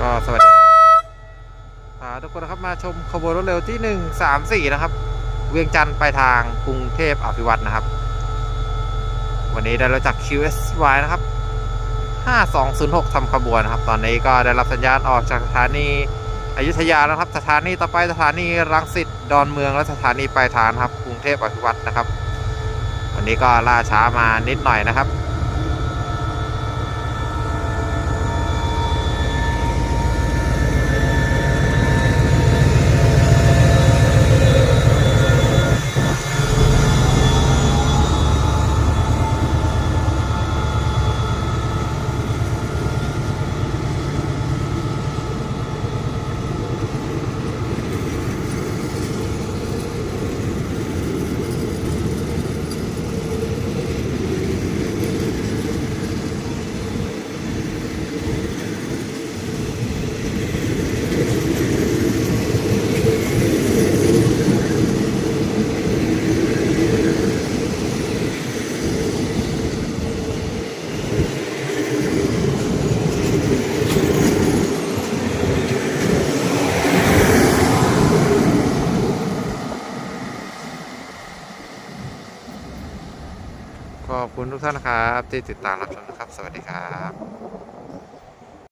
ก็สวัสดีครับพาทุกคนนะครับมาชมขบวนรถเร็วที่ 134 นะครับ เวียงจันทร์ไปทางกรุงเทพอภิวัตรนะครับ วันนี้ได้รถจาก QSY นะครับ 5206ทำขบวนนะครับ ตอนนี้ก็ได้รับสัญญาณออกจากสถานีอยุธยาแล้วครับ สถานีต่อไปสถานีรังสิตดอนเมืองและสถานีปลายทางครับกรุงเทพอภิวัตรนะครับ วันนี้ก็ล่าช้ามานิดหน่อยนะครับ ขอบคุณทุกท่านนะครับ ที่ติดตามรับชมนะครับ สวัสดีครับ